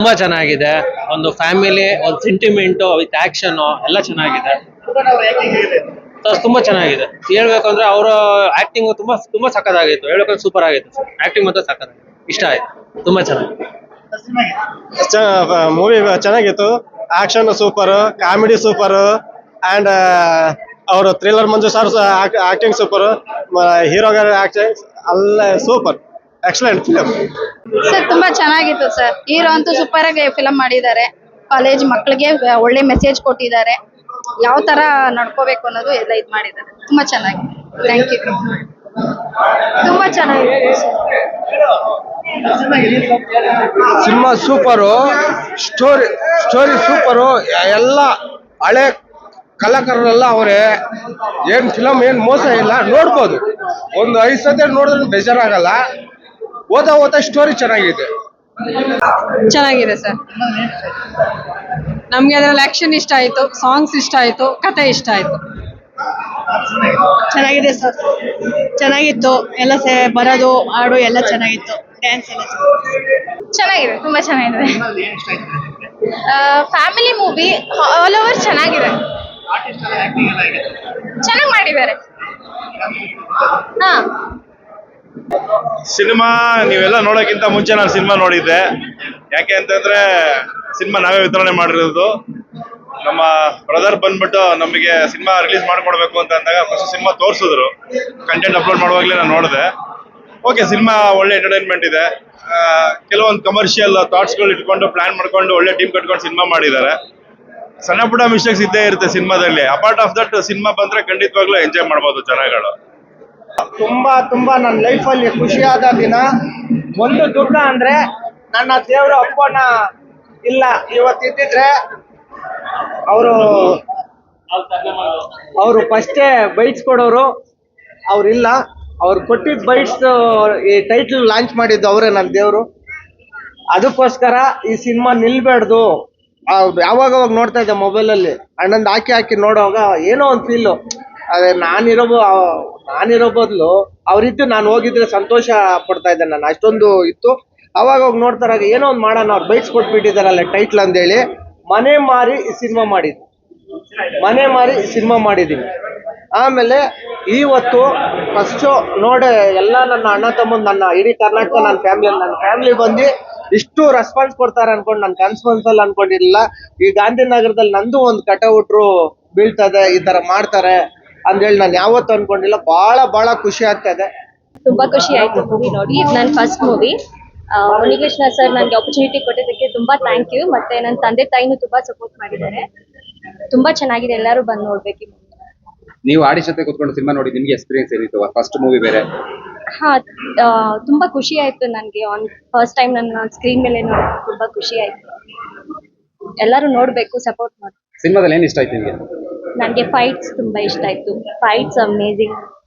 ತುಂಬಾ ಚೆನ್ನಾಗಿದೆ. ಒಂದು ಫ್ಯಾಮಿಲಿ, ಒಂದು ಸೆಂಟಿಮೆಂಟ್, ವಿತ್ ಆಕ್ಷನ್ ಎಲ್ಲ ಚೆನ್ನಾಗಿದೆ. ಸರ್, ತುಂಬಾ ಚೆನ್ನಾಗಿದೆ. ಹೇಳ್ಬೇಕು ಅಂದ್ರೆ ಅವರ ಆಕ್ಟಿಂಗ್ ತುಂಬಾ ತುಂಬಾ ಸಕ್ಕತ್ತಾಗಿತ್ತು ಹೇಳ್ಬೇಕಂದ್ರೆ ಸೂಪರ್ ಆಗಿತ್ತು ಆಕ್ಟಿಂಗ್ ಮಾತ್ರ ಸಕ್ಕತ್ತಾಗಿತ್ತು ಇಷ್ಟ ಆಯ್ತು. ತುಂಬಾ ಚೆನ್ನಾಗಿದೆ. ಮೂವಿ ಚೆನ್ನಾಗಿತ್ತು. Action super comedy super and ಅವರು thriller Manju sir acting super ಹೀರೋಗಾರ acting ಅಲ್ಲ ಸೂಪರ್ ಎಕ್ಸಲೆಂಟ್ ಫಿಲಮ್ ಸರ್ ತುಂಬಾ ಚೆನ್ನಾಗಿತ್ತು ಸರ್. ಹೀರೋ ಅಂತೂ ಸೂಪರ್ ಆಗಿ ಫಿಲಂ ಮಾಡಿದ್ದಾರೆ. ಕಾಲೇಜ್ ಮಕ್ಕಳಿಗೆ ಒಳ್ಳೆ ಮೆಸೇಜ್ ಕೊಟ್ಟಿದ್ದಾರೆ. ಯಾವ ತರ ನಡ್ಕೋಬೇಕು ಅನ್ನೋದು ಎಲ್ಲ ಇದ್ ಮಾಡಿದ್ದಾರೆ. ತುಂಬಾ ಚೆನ್ನಾಗಿ. ಥ್ಯಾಂಕ್ ಯು ತುಂಬಾ ಚೆನ್ನಾಗಿದೆ cinema super story story super ಎಲ್ಲ ಹಳೆ ಕಲಾಕಾರರೆಲ್ಲ ಅವರೇ ಏನ್ ಫಿಲಮ್ ಏನ್ ಮೋಸ ಇಲ್ಲ ನೋಡ್ಬೋದು. ಒಂದು ಐದು ಸತಿ ನೋಡಿದ್ರೆ ಬೇಜಾರಾಗಲ್ಲ. ಓದಾ ಓದಾ ಸ್ಟೋರಿ ಚೆನ್ನಾಗಿದೆ. ಚೆನ್ನಾಗಿದೆ ಸರ್. ನಮ್ಗೆ ಅದ್ರಲ್ಲಿ ಆಕ್ಷನ್ ಇಷ್ಟ ಆಯ್ತು ಸಾಂಗ್ಸ್ ಇಷ್ಟ ಆಯ್ತು ಕತೆ ಇಷ್ಟ ಆಯ್ತು. ಚೆನ್ನಾಗಿದೆ ಸರ್. ಚೆನ್ನಾಗಿತ್ತು. ಎಲ್ಲ ಸೇ ಬರೋದು ಹಾಡು ಎಲ್ಲ ಚೆನ್ನಾಗಿತ್ತು. ಡ್ಯಾನ್ಸ್ ಎಲ್ಲ ಚೆನ್ನಾಗಿದೆ ತುಂಬಾ ಚೆನ್ನಾಗಿದೆ. ಫ್ಯಾಮಿಲಿ ಮೂವಿ ಆಲ್ ಓವರ್ ಚೆನ್ನಾಗಿದೆ. ಚೆನ್ನಾಗಿ ಮಾಡಿದ್ದಾರೆ. ಹಾ. ಸಿನಿಮಾ ನೀವೆಲ್ಲ ನೋಡೋಕ್ಕಿಂತ ಮುಂಚೆ ನಾನು ಸಿನಿಮಾ ನೋಡಿದ್ದೆ. ಯಾಕೆ ಅಂತಂದ್ರೆ ಸಿನಿಮಾ ನಾವೇ ವಿತರಣೆ ಮಾಡಿರೋದು. ನಮ್ಮ ಬ್ರದರ್ ಬಂದ್ಬಿಟ್ಟು ನಮಗೆ ಸಿನಿಮಾ ರಿಲೀಸ್ ಮಾಡ್ಕೊಡ್ಬೇಕು ಅಂತ ಅಂದಾಗ ಫಸ್ಟ್ ಸಿನಿಮಾ ತೋರಿಸಿದ್ರು. ಕಂಟೆಂಟ್ ಅಪ್ಲೋಡ್ ಮಾಡುವಾಗಲೇ ನಾನು ನೋಡಿದೆ. ಓಕೆ ಸಿನಿಮಾ ಒಳ್ಳೆ ಎಂಟರ್ಟೈನ್ಮೆಂಟ್ ಇದೆ. ಕೆಲವೊಂದು ಕಮರ್ಷಿಯಲ್ ಥಾಟ್ಸ್ಗಳು ಇಟ್ಕೊಂಡು ಪ್ಲಾನ್ ಮಾಡ್ಕೊಂಡು ಒಳ್ಳೆ ಟೀಮ್ ಕಟ್ಕೊಂಡು ಸಿನಿಮಾ ಮಾಡಿದ್ದಾರೆ. ಸಣ್ಣ ಪುಟ್ಟ ಮಿಸ್ಟೇಕ್ಸ್ ಇದ್ದೇ ಇರುತ್ತೆ ಸಿನಿಮಾದಲ್ಲಿ. ಅಪಾರ್ಟ್ ಆಫ್ ದಟ್ ಸಿನಿಮಾ ಬಂದ್ರೆ ಖಂಡಿತವಾಗ್ಲೂ ಎಂಜಾಯ್ ಮಾಡ್ಬೋದು ಜನಗಳು. ತುಂಬಾ ತುಂಬಾ ನನ್ನ ಲೈಫಲ್ಲಿ ಖುಷಿಯಾದ ದಿನ. ಒಂದು ದುಃಖ ಅಂದ್ರೆ ನನ್ನ ದೇವರ ಅಪ್ಪನ ಇಲ್ಲ. ಇವತ್ತಿದ್ದಿದ್ರೆ ಅವರು ಅವರು ಫಸ್ಟೇ ಬೈಟ್ಸ್ ಕೊಡೋರು. ಅವ್ರಿಲ್ಲ ಅವ್ರು ಕೊಟ್ಟಿದ್ದ ಬೈಟ್ಸ್ ಈ ಟೈಟ್ಲ್ ಲಾಂಚ್ ಮಾಡಿದ್ದು ಅವರೇ ನನ್ನ ದೇವರು. ಅದಕ್ಕೋಸ್ಕರ ಈ ಸಿನಿಮಾ ನಿಲ್ಬೇಡ್ದು. ಯಾವಾಗ ನೋಡ್ತಾ ಇದ್ದೆ ಮೊಬೈಲಲ್ಲಿ ಅಣ್ಣಂದು ಹಾಕಿ ಹಾಕಿ ನೋಡೋವಾಗ ಏನೋ ಒಂದು ಫೀಲು ಅದೇ ನಾನಿರೋ ನಾನಿರೋ ಬದಲು ಅವರಿದ್ದು ನಾನು ಹೋಗಿದ್ರೆ ಸಂತೋಷ ಪಡ್ತಾ ಇದ್ದೆ ನಾನು. ಅಷ್ಟೊಂದು ಇತ್ತು. ಅವಾಗ ಹೋಗಿ ನೋಡ್ತಾರಾಗ ಏನೋ ಒಂದು ಮಾಡೋಣ, ಅವ್ರು ಬೈಕ್ಸ್ ಕೊಟ್ಬಿಟ್ಟಿದ್ದಾರಲ್ಲ ಟೈಟ್ಲ್ ಅಂತೇಳಿ. ಮನೆ ಮಾರಿ ಸಿನಿಮಾ ಮಾಡಿದ್ವಿ ಮನೆ ಮಾರಿ ಸಿನಿಮಾ ಮಾಡಿದ್ದೀವಿ ಆಮೇಲೆ ಇವತ್ತು ಫಸ್ಟು ನೋಡಿ ಎಲ್ಲ ನನ್ನ ಅಣ್ಣ ತಮ್ಮನ್ ನನ್ನ ಇಡೀ ಕರ್ನಾಟಕ ನನ್ನ ಫ್ಯಾಮಿಲಿ ನನ್ನ ಫ್ಯಾಮಿಲಿ ಬಂದು ಇಷ್ಟು ರೆಸ್ಪಾನ್ಸ್ ಕೊಡ್ತಾರೆ ಅನ್ಕೊಂಡು ನಾನು ಕನ್ಸ್ಪನ್ಸಲ್ಲಿ ಅನ್ಕೊಂಡಿರಲಿಲ್ಲ. ಈ ಗಾಂಧಿನಗರದಲ್ಲಿ ನಂದು ಒಂದು ಕಟೌಟ್ರು ಬೀಳ್ತದೆ, ಈ ತರ ಮಾಡ್ತಾರೆ. ಅಂದೇಳಿ ನಾನು ಯಾವತ್ತು ಅನ್ಕೊಂಡಿಲ್ಲ ಬಹಳ ಬಹಳ ಖುಷಿ ಆಗ್ತದೆ. ತುಂಬಾ ಖುಷಿ ಆಯ್ತು ಮೂವಿ ನೋಡಿ. ಇದು ನನ್ನ ಫಸ್ಟ್ ಮೂವಿ ಮುನಿಕೃಷ್ಣ ಸರ್ ನನಗೆ ಆಪರ್ಚುನಿಟಿ ಕೊಟ್ಟಿದ್ದಕ್ಕೆ ತುಂಬಾ ಥ್ಯಾಂಕ್ ಯು ಮತ್ತೆ ನನ್ನ ತಂದೆ ತಾಯಿನು ತುಂಬಾ ಸಪೋರ್ಟ್ ಮಾಡಿದ್ದಾರೆ. ತುಂಬಾ ಚೆನ್ನಾಗಿದೆ ಎಲ್ಲರೂ ಬಂದು ನೋಡ್ಬೇಕು ಈ movie. ನೀವು ಆಡಿ ಜೊತೆ ಕೂತ್ಕೊಂಡು ಸಿನಿಮಾ ನೋಡಿ ನಿಮ್ಗೆ ಎಕ್ಸ್ಪೀರಿಯನ್ಸ್ ಏನಿತ್ತು? ಫಸ್ಟ್ ಮೂವಿ ಬೇರೆ. ಹಾ ಆ, ತುಂಬಾ ಖುಷಿ ಆಯ್ತು ನನಗೆ. ಆನ್ ಫಸ್ಟ್ ಟೈಮ್ ನನ್ನ ಸ್ಕ್ರೀನ್ ಮೇಲೆ ನೋಡಿ ತುಂಬಾ ಖುಷಿ ಆಯ್ತು. ಎಲ್ಲರೂ ನೋಡ್ಬೇಕು ಸಪೋರ್ಟ್ ಮಾಡಿ ಸಿನಿಮಾದಲ್ಲಿ ಏನ್ ಇಷ್ಟ ಆಯ್ತು ನಿಮ್ಗೆ? ನನಗೆ ಫೈಟ್ಸ್ ತುಂಬಾ ಇಷ್ಟ ಆಯ್ತು. Fights amazing